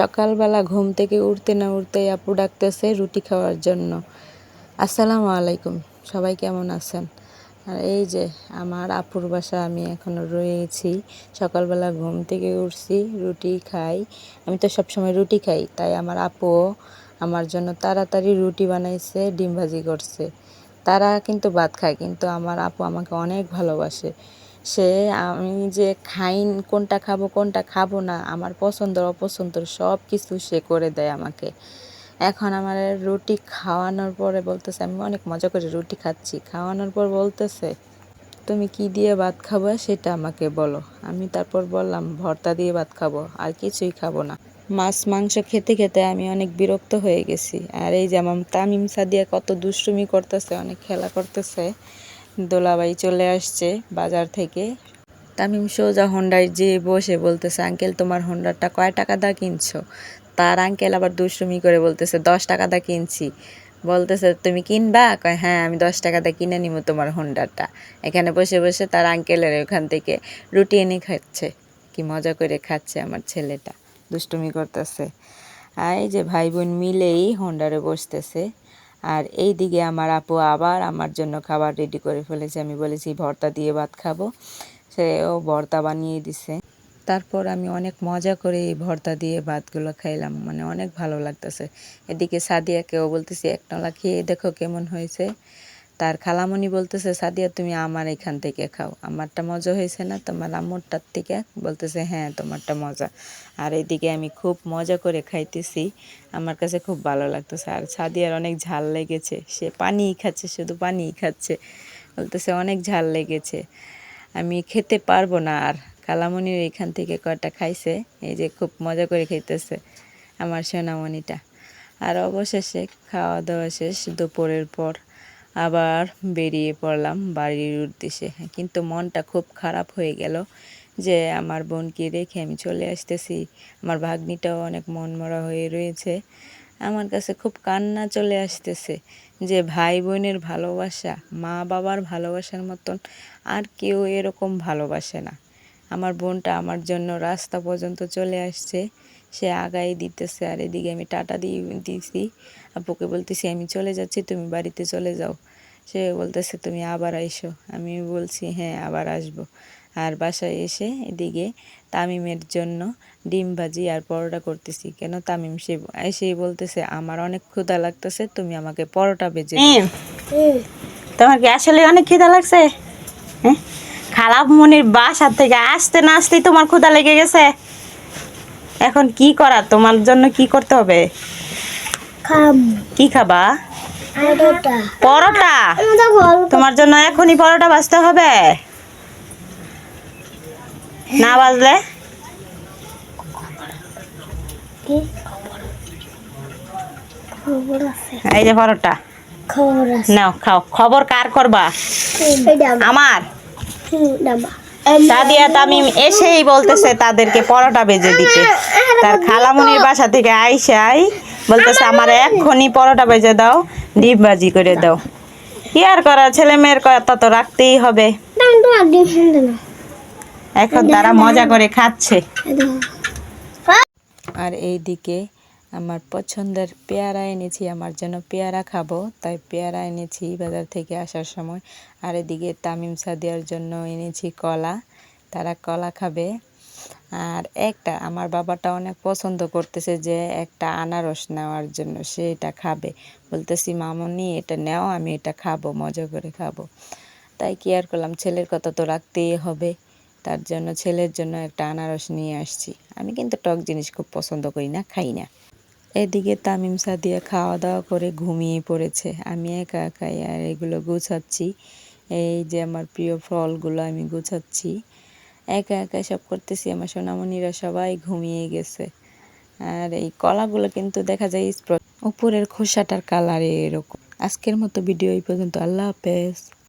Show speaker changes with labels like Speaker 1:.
Speaker 1: সকালবেলা ঘুম থেকে উঠতে না উঠতেই আপু ডাকতেছে রুটি খাওয়ার জন্য। আসসালামু আলাইকুম, সবাই কেমন আছেন? আর এই যে আমার আপুর বাসা, আমি এখনও রয়েছি। সকালবেলা ঘুম থেকে উঠছি, রুটি খাই। আমি তো সবসময় রুটি খাই, তাই আমার আপুও আমার জন্য তাড়াতাড়ি রুটি বানাইছে, ডিম ভাজি করছে। তারা কিন্তু ভাত খায়, কিন্তু আমার আপু আমাকে অনেক ভালোবাসে। সে, আমি যে খাই, কোনটা খাব কোনটা খাব না, আমার পছন্দ অপছন্দের সব কিছু সে করে দেয় আমাকে। এখন আমার রুটি খাওয়ানোর পরে বলতেছে, আমি অনেক মজা করে রুটি খাচ্ছি। খাওয়ানোর পর বলতেছে, তুমি কি দিয়ে ভাত খাব? সেটা আমাকে বলো। আমি তারপর বললাম, ভর্তা দিয়ে ভাত খাব, আর কিছুই খাব না। মাছ, মাংস খেতে খেতে আমি অনেক বিরক্ত হয়ে গেছি। আর এই যেমন তামিম সাদিয়া কত দুষ্টুমি করতেছে, অনেক খেলা করতেছে। দোলাবাই চলে আসছে বাজার থেকে। তামিম সোজা হন্ডায় যেয়ে বসে বলতেছে, আঙ্কেল, তোমার হন্ডারটা কয় টাকা দা কিনছো? তার আঙ্কেল আবার দুষ্টুমি করে বলতেছে, দশ টাকা দা কিনছি। বলতেছে, তুমি কিনবা? কয় হ্যাঁ আমি দশ টাকা দা কিনে নিব তোমার হন্ডারটা এখানে বসে বসে তার আঙ্কেলের ওখান থেকে রুটি এনে খাচ্ছে। কি মজা করে খাচ্ছে আমার ছেলেটা, দুষ্টুমি করতেছে। আর এই যে ভাই বোন মিলেই হন্ডারে বসতেছে। আর এই দিকে আমার আপু আবার আমার জন্য খাবার রেডি করে ফেলেছে। আমি বলেছি, ভর্তা দিয়ে ভাত খাব। ও ভর্তা বানিয়ে দিছে। তারপর আমি অনেক মজা করে এই ভর্তা দিয়ে ভাতগুলো খাইলাম। মানে অনেক ভালো লাগতেছে। এদিকে সাদিয়াকেও বলতেছি এক নলা খেয়ে দেখো কেমন হয়েছে। তার খালামণি বলতেছে, সাদিয়া, তুমি আমার এখান থেকে খাও। আমারটা মজা হয়েছে না? তোমার আম্মুরটার থেকে বলতেছে হ্যাঁ তোমারটা মজা। আর এদিকে আমি খুব মজা করে খাইতেছি। আমার কাছে খুব ভালো লাগতেছে। আর সাদিয়ার অনেক ঝাল লেগেছে। সে পানিই খাচ্ছে, শুধু পানিই খাচ্ছে। বলতেছে, অনেক ঝাল লেগেছে। আমি খেতে পারব না। আর কালামণিও এখান থেকে কয়টা খাইছে, এই যে খুব মজা করে খাইতেছে আমার সোনামণিটা। আর অবশেষে খাওয়া দাওয়া শেষ, দুপুরের পর আবার বেরিয়ে পড়লাম বাড়ির উদ্দেশ্যে। কিন্তু মনটা খুব খারাপ হয়ে গেল যে আমার বোনকে রেখে আমি চলে আসতেছি। আমার ভাগ্নিটাও অনেক মনমরা হয়ে রয়েছে। আমার কাছে খুব কান্না চলে আসতেছে যে ভাই বোনের ভালোবাসা, মা বাবার ভালোবাসার মতন আর কেউ এরকম ভালোবাসে না। আমার বোনটা আমার জন্য রাস্তা পর্যন্ত চলে আসছে। সে আগাই দিতেছে, আর এদিকে আমি টাটা দিয়ে দিয়েছি আপুকে বলতেছি, আমি চলে যাচ্ছি, তুমি বাড়িতে চলে যাও। সে বলতেছে, তুমি আবার আইসো। আমি বলছি হ্যাঁ আবার আসব। আর বাসায় এসে এদিকে তামিমের জন্য ডিম ভাজি আর পরোটা করতেছি। কেন? তামিম সে এসেই বলতেছে, আমার অনেক ক্ষুধা লাগতেছে, তুমি আমাকে পরোটা দিও।
Speaker 2: তোমার কি আসলে অনেক খিদা লাগছে? হ্যাঁ? খারাপ মনির বাসার থেকে আসতে না আসতেই তোমার ক্ষুদা লেগে গেছে? এখন কি করা? তোমার জন্য কি করতে হবে? কি খাবা? পরোটা। তোমার জন্য এখনই পরোটা বাজতে হবে? না বাজলে
Speaker 3: খবর
Speaker 2: এই যে পরোটা। নাও খাও। খবর কার করবা? আমার? সাদিয়া তামিম এসেই বলতেছে তাদেরকে পরোটা বেজে দিতে। তার খালামুনির বাসা থেকে আইসাই বলতেছে আমার এক্ষুনি পরোটা বেজে দাও ডিম ভাজি করে দাও। কি আর করা ছেলে মেয়ের কথা তো রাখতেই হবে। এখন তারা মজা করে খাচ্ছে।
Speaker 1: আর এই দিকে আমার পছন্দের পেয়ারা এনেছি, আমার জন্য পেয়ারা খাব। তাই পেয়ারা এনেছি বাজার থেকে আসার সময়। আর এদিকে তামিম সাদিয়ার জন্য এনেছি কলা। তারা কলা খাবে। আর একটা, আমার বাবাটা অনেক পছন্দ করতেছে যে একটা আনারস নেওয়ার জন্য, সে এটা খাবে। বলতেছি, মামনি, এটা নেও, আমি এটা খাব, মজা করে খাব। তাই কি আর করলাম, ছেলের কথা তো রাখতেই হবে। তার জন্য, ছেলের জন্য একটা আনারস নিয়ে আসছি। আমি কিন্তু টক জিনিস খুব পছন্দ করি না, খাই না। এদিকে তামিম সাদিয়া খাওয়া দাওয়া করে ঘুমিয়ে পড়েছে। আমি একা একাই আর এগুলো গুছাচ্ছি। এই যে আমার প্রিয় ফলগুলো আমি গুছাচ্ছি। একা একা সব করতেছি। আমার সোনামণিরা সবাই ঘুমিয়ে গেছে। আর এই কলাগুলো কিন্তু দেখা যায় উপরের খোসাটার কালারে এরকম। আজকের মতো ভিডিও এই পর্যন্ত। আল্লাহ হাফেজ।